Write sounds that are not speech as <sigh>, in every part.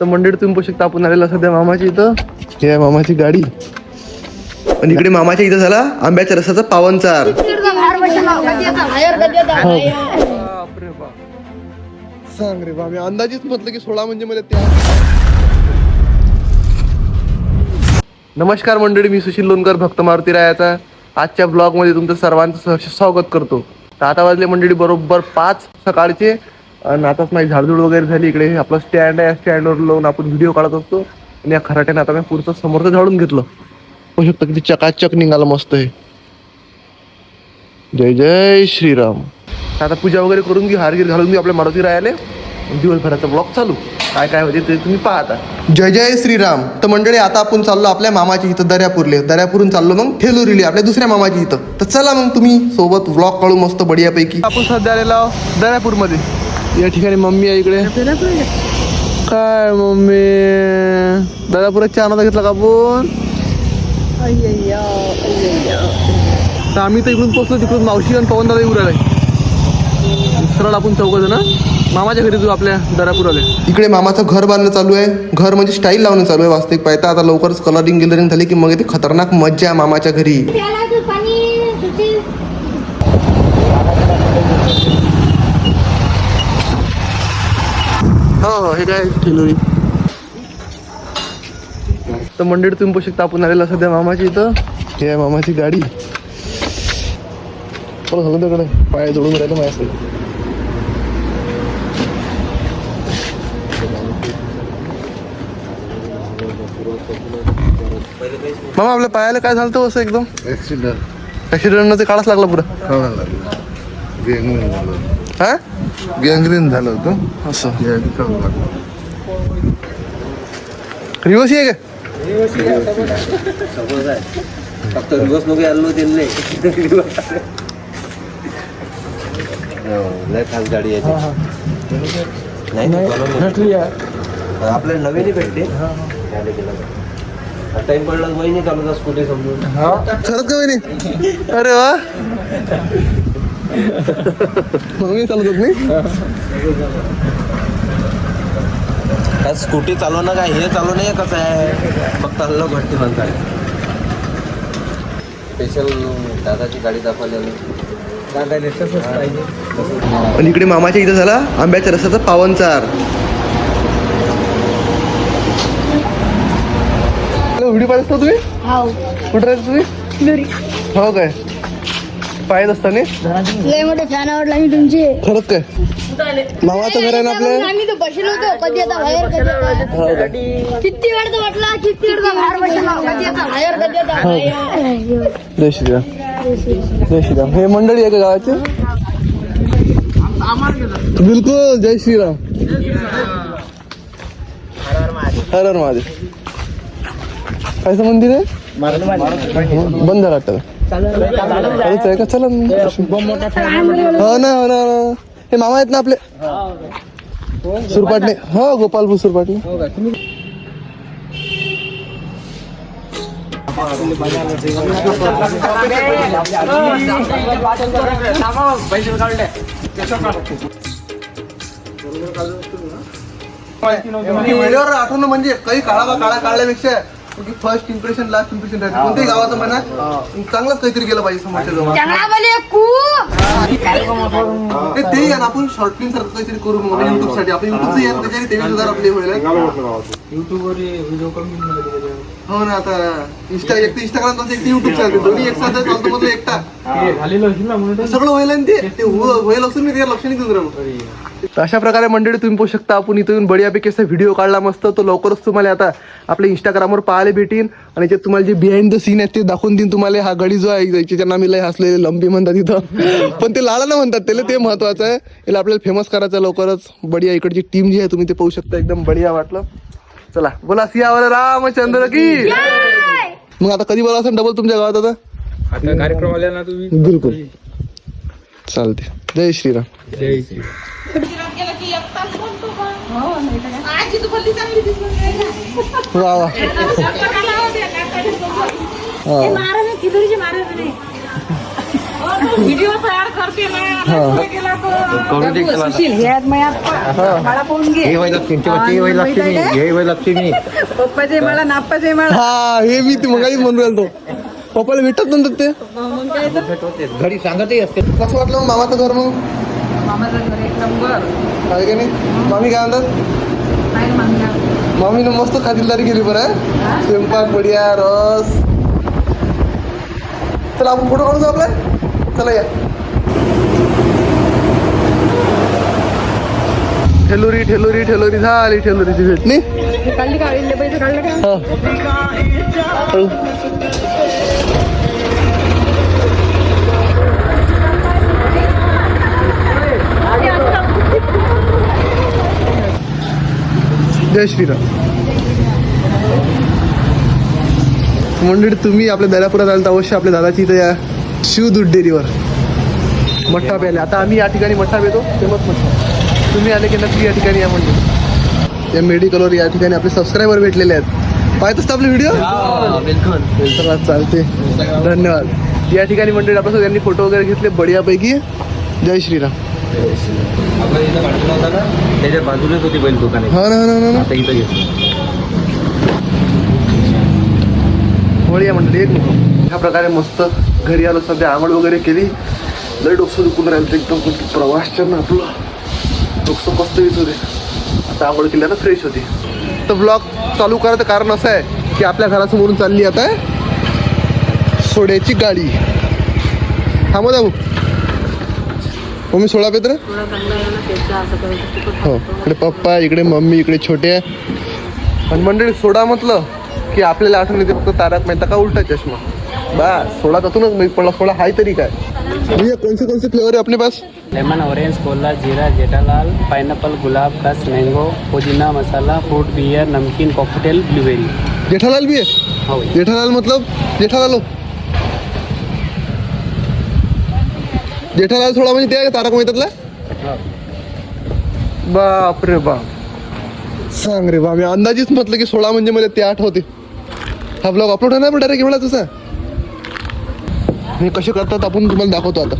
तर मंडळी तुम्ही पाहू शकता आपण आलेला सध्या मामाच्या इथं. हे आहे मामाची गाडी. आणि इकडे मामाच्या इथं झाला आंब्याच्या रसाचा पावनचार बाप सांग रे बा मी अंदाजीच म्हटलं की सोळा म्हणजे मला त्या नमस्कार मंडळी मी सुशील लोणकर भक्त मारुती रायाचा. आजच्या ब्लॉगमध्ये तुमचं सर्वांचं स्वागत करतो. तर आता वाजले मंडळी बरोबर पाच सकाळचे. आणि आताच माझी झाडझूड वगैरे झाली इकडे. आपलं स्टँड आहे स्टँडवर लावून आपण व्हिडिओ काढत असतो. आणि या खराट्याने आता मी पुढचं समोरचं झाडून घेतलं. होऊ शकतं किती चकाचक निघालं मस्त हे. जय जय श्रीराम. आता पूजा वगैरे करून घे हारगीर घालून घे आपल्या मारुती रायाले. दिवसभराचा ब्लॉग चालू. काय काय होते ते तुम्ही पाहता जय जय श्रीराम. तर मंडळी आता आपण चाललो आपल्या मामाची इथं दर्यापूरले. दर्यापूरून चाललो मग ठेलुरीले आपल्या दुसऱ्या मामाची इथं. तर चला मग तुम्ही सोबत व्लॉग काढू मस्त बढियापैकी. आपण सध्या आलेलो दर्यापूरमध्ये. या ठिकाणी मम्मी आहे इकडे. काय मम्मी? दर्यापुरात चहा नव्हता घेतला का आपण? तर आम्ही तर इकडून पोहोचलो तिकडून मावशी आणि पवन दादा राहिले सरळ आपण चौघ जण मामाच्या घरी जाऊ आपल्या दरापूरवाले इकडे मामाचं घर बांधणं चालू आहे. घर म्हणजे स्टाईल लावणं चालू आहे वास्तविक पाहता. आता लवकरच कलरिंग गिलरिंग झाली की मग ते खतरनाक मज्जा आहे मामाच्या घरी प्याला दूध पाणी सुशील हो हो हे काय ठेलोरी तर मंडळी तुम्ही पाहू शकता आपण आलेला सध्या मामाची इथं. हे आहे मामाची गाडी. पण झालं तिकडे पाय जोडून राहिलं माझ्या मामा आपल्या पायाला काय झालं असं एकदम? ऍक्सिडेंट ऍक्सिडेंट ते काढाच लागला पुरा हा? गँग्रीन झालं होतं. असं. रिवर्स आहे का फक्त दिवस नको आलो त्यांना लय खास गाडी आहे ती. नाही बनवली. आपल्याला नवीन भेटते टाइम पडला वहिनी चालू स्कूटी समजून खरंच का वहिनी? अरे वा. मग मी चालत होत नाही. काय स्कूटी चालवणं काय? हे चालवणं आहे कसं आहे. फक्त हल्लो घट्टी म्हणतात. स्पेशल दादाची गाडी दाखवलेली. आणि इकडे मामाच्या इथं झाला आंब्याच्या रसाचा पावनचार व्हिडिओ पाहिजे तुम्ही? कुठे राहता तुम्ही? हो काय? पाहत असताना? लय मोठे फॅन आवडला मी तुमचे. खरंच काय? मामाचं घर आहे ना आपल्या आम्ही तर बसलो होतो कधी आता बाहेर कधी आता हो किती वेळ तर म्हटलं किती वेळ तर बाहेर बसलो? कधी आता बाहेर कधी आता बाहेर. जय श्रीराम जय श्रीराम हे मंडळी आहे का गावाचे? बिलकुल जय श्रीराम हर हर महादेव. कायचं मंदिर आहे बंद झालं वाटतं आहे का चला हो ना हो ना हो ना. हे मामा आहेत ना आपले सुरपाटणे हो गोपालपूर सुरपाटणे व्हिडिओवर आठवणं म्हणजे काही काळा काळा काढल्यापेक्षा फर्स्ट इम्प्रेशन लास्ट इम्प्रेशन राहते. कोणत्याही गावाचं म्हणा चांगलंच काहीतरी गेलं पाहिजे समोरच्या जवळ चांगला बोले खूप ते ते आहे ना आपण शॉर्ट फिल्म सारखं काहीतरी करू मग युट्यूबसाठी. आपण युट्यूबचं यार त्याच्याने तेवीस हजार आपले होईल हो. ना आता इंस्टा एक तर इंस्टाग्राम चालतं एक युट्यूब चालते. दोन्ही एक साथ चालतो मधलं एकटा. सगळं होईल आणि ते. ते हो- होईल असून मी त्याला लक्ष नाही देऊन राहिलो तर अशा प्रकारे मंडळी तुम्ही पाहू शकता आपण इथून बढियापैकी असा व्हिडिओ काढला मस्त. तो लवकरच तुम्हाला आता आपल्या इंस्टाग्रामवर पाहायला भेटेन. आणि जे तुम्हाला जे बिहाइंड द सीन आहेत ते दाखवून देईन तुम्हाला. हा गडी जो आहे ज्याच्या नाव मी लय हसलेले लंबी म्हणतात तिथं <laughs> पण ते लाला ना म्हणतात त्याला ते महत्वाचं आहे. याला आपल्याला फेमस करायचं लवकरच. बढिया इकडची टीम जी आहे तुम्ही ते पाहू शकता. एकदम बढिया वाटलं. चला बोला सियावर रामचंद्र की. मग आता कधी बोला असं डबल तुमच्या गावात आता? आता कार्यक्रम आल्या ना तुम्ही बिलकुल. चालते जय श्रीराम. वा वा. हा. महाराज तिथुरीचे महाराज नाही व्हिडिओ तयार करते ना हा. गेला तो सुशील हे आहेत माझ्या मला पाहून घे पप्पाचे मला नाप्पाचे मला हा हे मी म्हणून राहिलो. पप्पाला भेटत नंतर ते? घरी सांगतही असते. कसं वाटलं मग मामाचं घर मग? मामाचं घर एक नंबर. आहे का नाही? मामी काय म्हणतात? मामीनं मस्त खातिरदारी केली बरं आहे. स्वयंपाक बढिया रस. चला आपण फोटो काढू आपला? चला या. ठेलोरी ठेलोरी ठेलोरी झाली ठेलोरीची भेट. नाही? काढली का? इल्ले पैसे काढले का? हो. जय श्रीराम. मंडळी तुम्ही आपल्या दर्यापुरात आलं तर अवश्य आपल्या दादाची इथं या शिवदूध डेअरीवर. मठ्ठा प्यायला. आता आम्ही या ठिकाणी मठ्ठा पेतो फेमस मठ्ठा तुम्ही आले की नक्की या ठिकाणी या म्हणजे या मेडिकलवर या ठिकाणी आपले सबस्क्रायबर भेटलेले आहेत. पाहत असता आपले व्हिडिओ बिलकुल. चला चालते धन्यवाद. या ठिकाणी मंडळी आपल्यासोबत यांनी फोटो वगैरे घेतले. बढियापैकी. जय श्रीराम. आपण इथं काढून होता ना? त्याच्या बाजूलाच होती बैल दुकान हा ना ना, ना. आता इथं घेतलं. बढिया मंडळी एक ह्या प्रकारे मस्त घरी आलो सध्या आंघोळ वगैरे केली. लय डोकं दुखून राहिलं एकदम. प्रवास ना आपलं डोकं मस्त येत होते आता आंघोळ केल्यानं फ्रेश होती. तर ब्लॉग चालू करायचं कारण असं आहे की आपल्या घरासमोरून चालली आता सोड्याची गाडी. हा मग मम्मी सोळा पेत्र. हो इकडे पप्पा इकडे मम्मी इकडे छोटे. आणि मंडळी सोडा म्हटलं की आपल्याला आठवण येते फक्त तारक मेहता का? उलटा चष्मा. बा सोडा त्यातूनच माहीत पडला सोडा हाय तरी काय? भैया कौन से कौन से फ्लेवर है अपने पास? लेमन ऑरेंज कोला जीरा जेठालाल पाइनएप्पल गुलाब कस मैंगो पुदीना मसाला फ्रूट बियर नमकीन कॉकटेल ब्लूबेरी जेठालाल भी है? हाँ जेठालाल मतलब? जेठालाल। हो जेठालाल थोडा म्हणजे ते तारक मेहतातला बाप रे बाप। सांग रे बा मी अंदाजीच म्हटलं की सोळा म्हणजे मला ते आठवते हा ब्लॉग अपलोड होणार पण डायरेक्ट एवढा तुझा हे कसे करतात आपण तुम्हाला दाखवतो आता.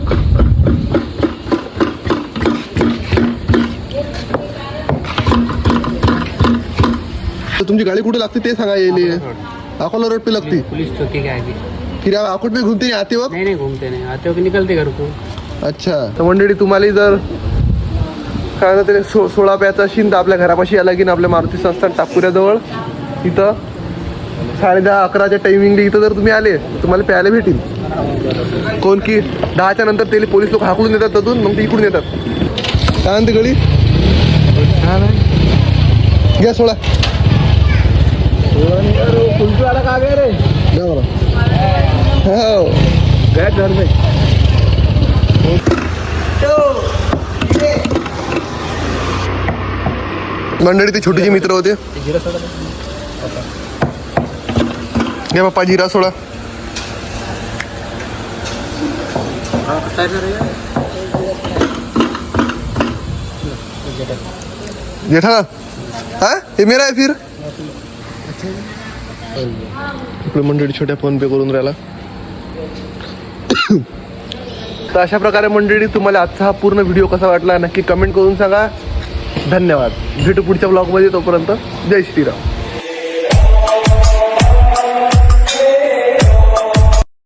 तर तुमची गाडी कुठे लागते ते सांगा येईल अकोला रोड पे लगती. पुलिस चौकी के आगे फिर आप आकोट पे घूमते नहीं? आते वक्त नहीं नहीं घूमते नहीं. आते हो निकलते घर को अच्छा. तर मंडळी तुम्हाला जर काय म्हणतात ते सो सोळा प्याचा तर आपल्या घरापाशी आला की ना आपल्या मारुती संस्थान टाकपुऱ्याजवळ इथं. साडे दहा अकराच्या टायमिंग इथं जर तुम्ही आले तुम्हाला प्यायला भेटेल. कोण की दहाच्या नंतर त्याला पोलीस लोक हाकलून देतात तिथून मग ते इकडून येतात. काय म्हणते गळी घ्या सोळा हो काय नाही मंडळी ते छोटीचे मित्र होते. घ्या बाप्पा जिरा सोडा. जेठा हा? हे मेरा आहे फिर. इकडे मंडळी छोट्या फोन पे करून राहिला. <coughs> तर अशा प्रकारे मंडळी तुम्हाला आजचा हा पूर्ण व्हिडिओ कसा वाटला नक्की कमेंट करून सांगा. धन्यवाद. भेटू पुढच्या ब्लॉगमध्ये तोपर्यंत. जय श्रीराम.